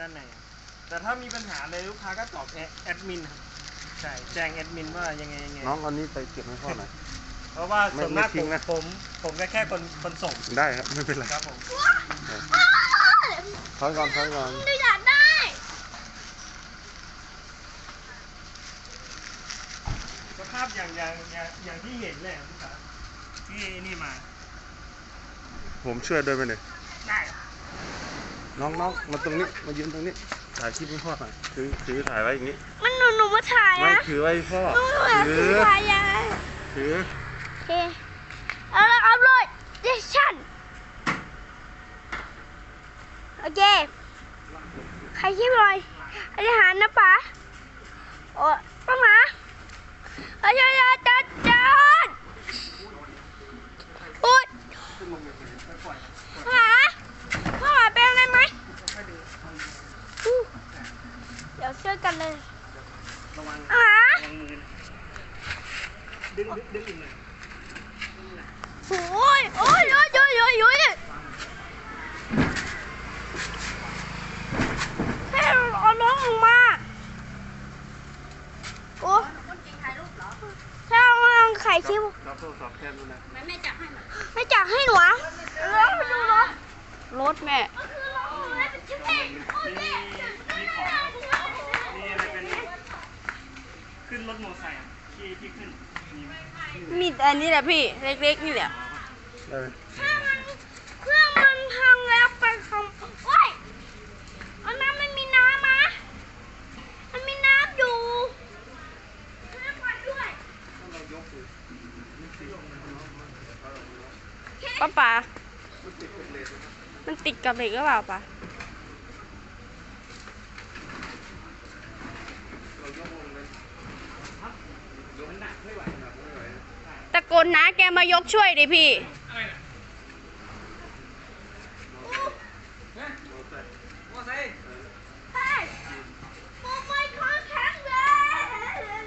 ด้านในอะแต่ถ้ามีปัญหาเลยลูกค้าก็ตอบแอแอดมินครับใช่แจ้งแอดมินว่ายังไงยังไงน้องเอานี้ไปเก็บให้พ่อหน่อย เพราะว่าไม่ส่วนมากไม่ทิ้ผงมนะ ผมผมก็แค่คนคนส่งได้ครับ ไม่เป็นไรครับผมถอยก่อนถอยก่อนหนูอยากได้ สภาพอย่างอย่างอย่างอย่างที่เห็นเลยครับลูกค้าที่นี่มา ผมช่วยด้วยไหมเนี่ยได้ น้องน้องมาตรงนี้ มายืนตรงนี้ ถ่ายคลิปให้พ่อหน่อยถือถือถ่ายไว้อย่างนี้ มันหนูหนูมาถ่ายไม่อะถือไว้ให้พ่อ หนูหนูอยากถือ ถ่ายยังไงถือ โอเคเอาละอัพโหลดเดชั่นโอเค ใครคิดเลยอธิษฐานนะป๋าโอ้ป้าหมาอาจารย์จัดจานอุ้ยป้าหมาป้าหมาเป็นอะไรไหมอู้เดี๋ยวช่วยกันเลยระวังระวังมือนะดึงดึงดึงอีกหน่อยโอ้ยโอ้ยโอ้ยโอ้ยโอ้ยโอ้ยให้เอาน้องออกมาโอ้ใช่เอาน้องไข่คิวรับโทรศัพท์แทนด้วยนะไม่จับให้หนูอะแล้วไปดูรถรถแม่ ขึ้นรถมอเตอร์ไซค์อะที่ที่ขึ้นมีไหมมีอันนี้แหละพี่ เล็กๆนี่แหละ ได้ไหมถ้ามันเครื่องมันพังแล้วไปคำโอ้ยเอาน้ำมันมีน้ำมะมันมีน้ำอยู่น้ำก่อนด้วยป้าป๋ามันติดกับเหล็กหรือเปล่าป๋าตะโกนนะ แกมายกช่วยดิพี่ยโมไม่ขอแข็งเลย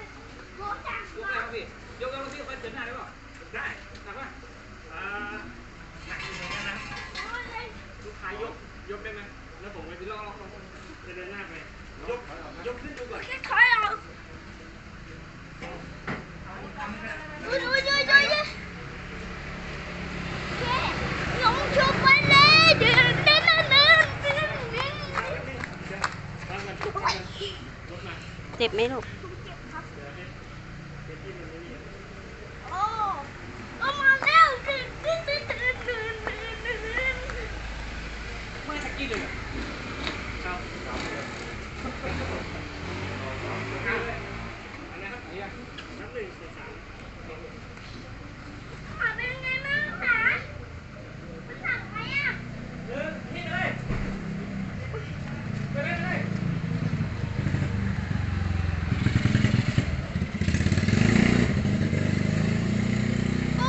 กแล้วพี่ค่อยเดินหน้าได้ป่ะได้หนักป่ะอ่าหนักอยู่เหมือนกันนะลูกค้ายกยกได้ไหมแล้วผมไปลองลองลองเดินหน้าไปยกยกขึ้นดูก่อน แค่ถอยเอาดูดูดูดูดูแค่ลงชุบไปเลยเดินเดินเดินเดินเดินเดิน แล้วมันรถมา เจ็บไหมลูกเมื่อตะกี้เลยเดินเดินเดินเดินเดินเดิน ไม่ตะกี้เลย ครับ อันนี้ครับเนี่ย นับหนึ่งสองสาม อะเป็นไงบ้างคะมันสั่งไหมอะ เดินนี่เลยไปเลยเลย โอ้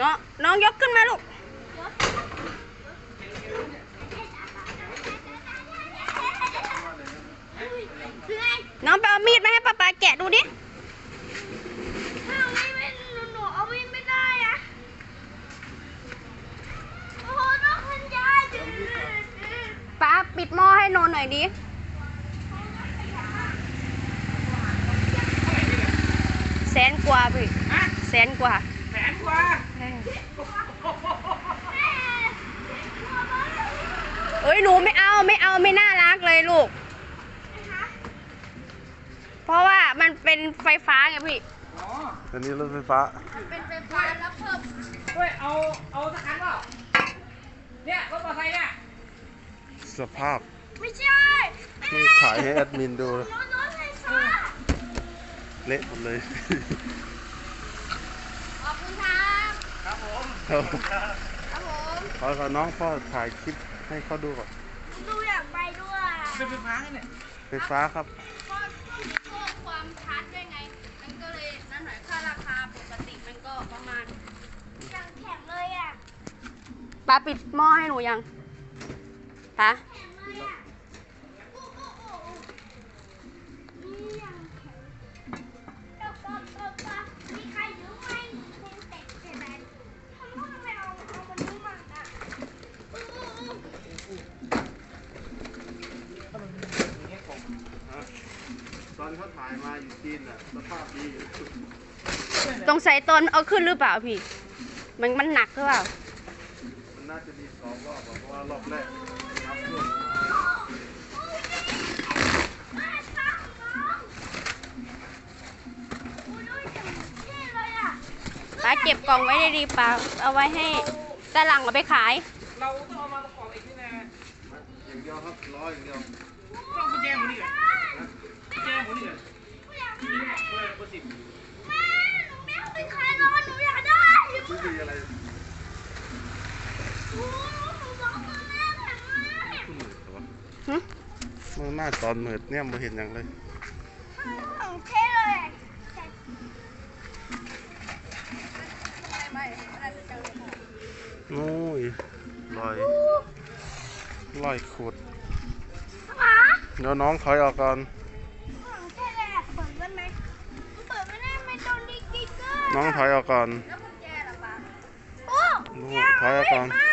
น้องน้องยกขึ้นมาลูก น้องไปเอามีดมาให้ป้าปาแกะ ดูดิถ้าเอามีดไม่หนูหนูเอามีดไม่ได้อะโอ้โหน้องคุณยายป้าปิดหม้อให้โนนหน่อยดิ แสนกว่าพี่แสนกว่า แสนกว่า เอ้ยหนูไม่เอาไม่เอาไม่น่ารักเลยลูก เพราะว่า มันเป็นไฟฟ้าไงพี่อ๋ออันนี้รถไฟฟ้า เป็นไฟฟ้าแล้วเพิ่มด้วยเอาเอาสักคันเปล่าเนี่ยรถมอเตอร์ไซค์เนี่ยสภาพไม่ใช่นี่ถ่ายให้แอดมินดูรถรถไฟฟ้าเละหมดเลย ขอบคุณครับครับผมครับครับครับผมขอกับน้องพ่อถ่ายคลิปให้เขาดูก่อนดูอยากไปด้วยเป็นไฟฟ้าเนี่ยไฟฟ้าครับก็มีพวก ความชัดด้วยไง มันก็เลยนั่นหน่อยค่าราคาปกติมันก็ประมาณอย่งแข็งเลยอะป้าปิดหม้อให้หนูยังปะแข็งเลยอะาถ่ายมาอยู่จีนอะสภาพดีอยู่ตรงใส่ตอนเอาขึ้นหรือเปล่าพี่ มันมันหนักหรือเปล่า มันน่าจะมีสองรอบอะเพราะว่ารอบแรกน้ำท่วมมาช่างน้องอู้ดูอย่างเท่เลยอะป้าเก็บกล่องไว้ได้ดีๆป้าเอาไว้ให้ตาหลังเอาไปขาย เราต้องเอามาประกอบอีกที่นะอย่างเดียวครับร้อยอย่างเดียวต้องกุญแจหัวนี่เหรอกุญแจหัวนี่เหรอ ไม่อยากได้ เบอร์เบอร์สิบ แม่หนูไม่เอาไปขายรอหนูอยากได้ ซื้อดีอะไร โอ้หนูบอกมาแม่แข็งมาก ขึ้นหมื่นแต่ ว่าหึมือมาตอนหมื่นเนี่ยมาเห็นอย่างเลยของเท่เลยโอ้ยลอยลอยขุดหมาเดี๋ยวน้องถอยออกก่อนของเท่เลยอะเปิดได้ไหมเปิดไม่ได้ไม่โดนดิกดิกเกอร์น้องถอยออกก่อนโอ้ลูกถอยออกก่อนมา